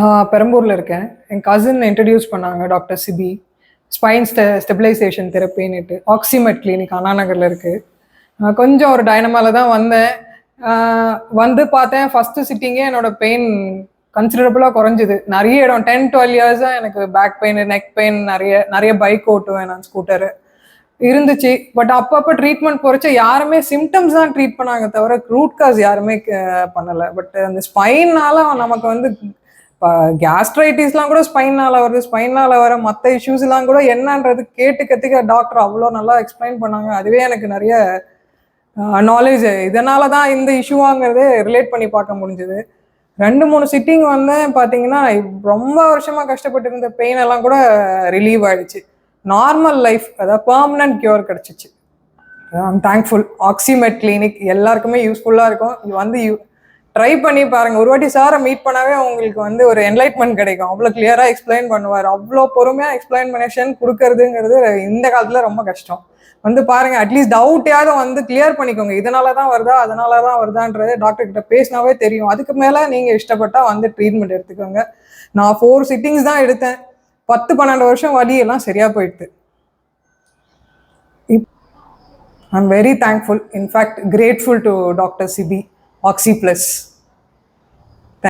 நான் பெரம்பூரில் இருக்கேன். என் கசின் இன்ட்ரடியூஸ் பண்ணாங்க டாக்டர் சிபி. ஸ்பைன் ஸ்டெ ஸ்டெபிலைசேஷன் தெரப்பின்னுட்டு ஆக்சிமெட் கிளினிக் அண்ணா நகரில் இருக்குது நான் கொஞ்சம் ஒரு டைனமால தான் வந்தேன். வந்து பார்த்தேன் ஃபஸ்ட்டு சிட்டிங்கே என்னோட பெயின் கன்சிடரபுளாக குறைஞ்சிது. நிறைய இடம் டென் டுவெல் இயர்ஸாக எனக்கு பேக் பெயின் நெக் பெயின் நிறைய நிறைய பைக் ஓட்டுவேன் நான் ஸ்கூட்டரு இருந்துச்சு. பட் அப்பப்போ ட்ரீட்மெண்ட் போறச்ச யாருமே சிம்டம்ஸ் தான் ட்ரீட் பண்ணாங்க தவிர ரூட் காஸ் யாருமே க- பண்ணல. பட் அந்த ஸ்பைன்னால நமக்கு வந்து கேஸ்ட்ரைட்டிஸ்லாம் கூட ஸ்பைனால வருது. ஸ்பைனால வர மற்ற இஷ்யூஸ்லாம் கூட என்னன்றது கேட்டு கத்துக்க டாக்டர் அவ்வளோ நல்லா எக்ஸ்பிளைன் பண்ணாங்க. அதுவே எனக்கு நிறைய நாலேஜ் இதனால தான் இந்த இஷ்யூவாங்கிறதே ரிலேட் பண்ணி பார்க்க முடிஞ்சது. ரெண்டு மூணு சிட்டிங் வந்தேன். பார்த்தீங்கன்னா ரொம்ப வருஷமாக கஷ்டப்பட்டு இருந்த பெயின் எல்லாம் கூட ரிலீவ் ஆயிடுச்சு. நார்மல் லைஃப் அதாவது பர்மனன்ட் கியூர் கிடச்சிச்சு. ஐம் தேங்க்ஃபுல் ஆக்சிமெட் கிளினிக் எல்லாருக்குமே யூஸ்ஃபுல்லாக இருக்கும். வந்து யூ ட்ரை பண்ணி பாருங்கள் ஒரு வாட்டி சாரை மீட் பண்ணாவே உங்களுக்கு வந்து ஒரு என்லைட்மெண்ட் கிடைக்கும். அவ்வளோ கிளியராக எக்ஸ்பிளைன் பண்ணுவார். அவ்வளோ பொறுமையாக எக்ஸ்பிளைனேஷன் கொடுக்கறதுங்கிறது இந்த காலத்தில் ரொம்ப கஷ்டம். வந்து பாருங்கள் அட்லீஸ்ட் டவுட்டையாவது வந்து கிளியர் பண்ணிக்கோங்க. இதனால தான் வருதா அதனால தான் வருதான்றது டாக்டர் கிட்ட பேசினாவே தெரியும். அதுக்கு மேலே நீங்கள் இஷ்டப்பட்டால் வந்து ட்ரீட்மெண்ட் எடுத்துக்கோங்க. நான் ஃபோர் சிட்டிங்ஸ் தான் எடுத்தேன். பத்து பன்னெண்டு வருஷம் வலி எல்லாம் சரியா போயிடுது. I'm very thankful in fact grateful to doctor Sibi Oxi plus